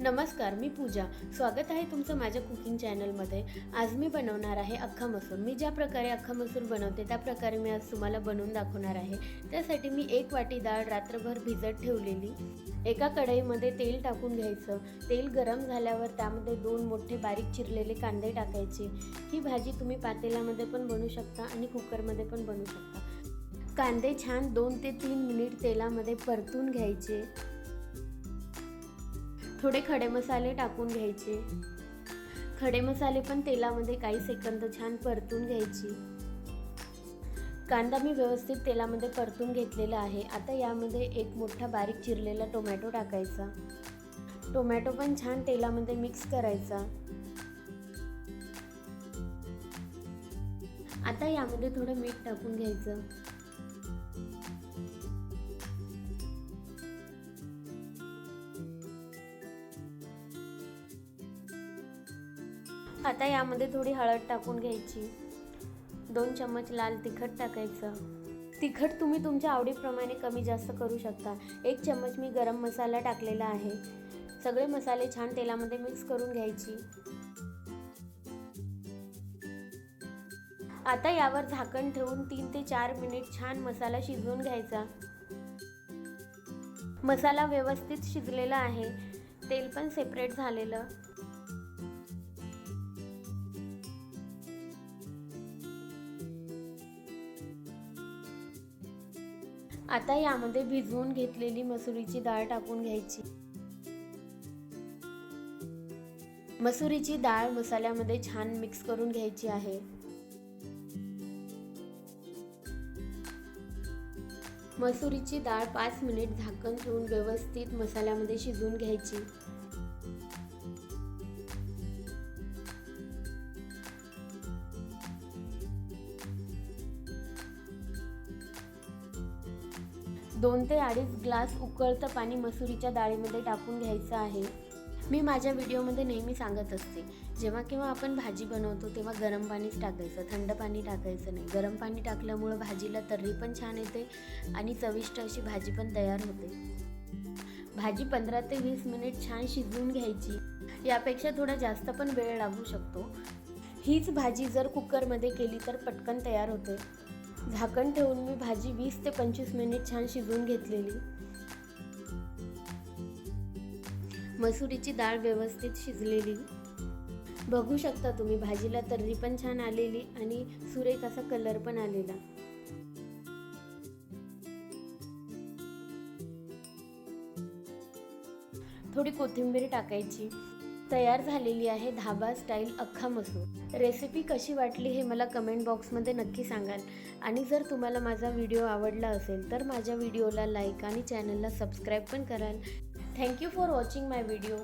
नमस्कार मी पूजा. स्वागत आहे तुमचं माझ्या कुकिंग चॅनलमध्ये. आज मी बनवणार आहे अख्खा मसूर. मी ज्या प्रकारे अख्खा मसूर बनवते त्या प्रकारे मी आज तुम्हाला बनवून दाखवणार आहे. त्यासाठी मी एक वाटी डाळ रात्रभर भिजत ठेवलेली. एका कढईमध्ये तेल टाकून घ्यायचं. तेल गरम झाल्यावर त्यामध्ये दोन मोठे बारीक चिरलेले कांदे टाकायचे. ही भाजी तुम्ही पातेल्यामध्ये पण बनवू शकता आणि कुकरमध्ये पण बनवू शकता. कांदे छान दोन ते तीन मिनिट तेलामध्ये परतून घ्यायचे. थोडे खडे मसाले टाकून घ्यायचे. खडे मसाले पण तेलामध्ये काही सेकंद छान परतून घ्यायची. कांदा मी व्यवस्थित तेलामध्ये परतून घेतलेला आहे. आता यामध्ये एक मोठा बारीक चिरलेला टोमॅटो टाकायचा. टोमॅटो पण छान तेलामध्ये मिक्स करायचा. आता यामध्ये थोडं मीठ टाकून घ्यायचं. आता यामध्ये थोडी हळद टाकून घ्यायची. दोन चम्मच लाल तिखट टाकायचं. तिखट तुम्ही तुमच्या आवडीप्रमाणे कमी जास्त करू शकता. एक चम्मच मी गरम मसाला टाकलेला आहे. सगळे मसाले छान तेलामध्ये मिक्स करून घ्यायची. आता यावर झाकण ठेवून तीन ते चार मिनिट छान मसाला शिजवून घ्यायचा. मसाला व्यवस्थित शिजलेला आहे. तेल पण सेपरेट झालेलं. आता यामध्ये भिजवून घेतलेली मसुरीची डाळ टाकून घ्यायची. मसुरीची डाळ मसाल्यामध्ये छान मिक्स करून घ्यायची आहे. मसुरीची डाळ पाच मिनिट झाकण ठेवून व्यवस्थित मसाल्यामध्ये शिजवून घ्यायची. दोन ते अडीच ग्लास उकळतं पाणी मसुरीच्या डाळीमध्ये टाकून घ्यायचं आहे. मी माझ्या व्हिडिओमध्ये नेहमी सांगत असते जेव्हा केव्हा आपण भाजी बनवतो तेव्हा गरम पाणीच टाकायचं थंड पाणी टाकायचं नाही. गरम पाणी टाकल्यामुळं भाजीला तर्री पण छान येते आणि चविष्ट अशी भाजी पण तयार होते. भाजी पंधरा ते वीस मिनिट छान शिजवून घ्यायची. यापेक्षा थोडा जास्त पण वेळ लागू शकतो. हीच भाजी जर कुकरमध्ये केली तर पटकन तयार होते. झाकण ठेवून मी भाजी वीस ते पंचवीस मिनिट छान शिजवून घेतलेली. मसुरीची डाळ व्यवस्थित शिजलेली. बघू शकता तुम्ही भाजीला तर्री पण छान आलेली आणि सुरेख असा कलर पण आलेला. थोडी कोथिंबीर टाकायची. तयार झालेली आहे धाबा स्टाईल अख्खा मसूर. रेसिपी कशी वाटली हे मला कमेंट बॉक्समध्ये नक्की सांगाल. आणि जर तुम्हाला माझा व्हिडिओ आवडला असेल तर माझ्या व्हिडिओला लाईक आणि चॅनलला सबस्क्राईब पण कराल. Thank you for watching my video.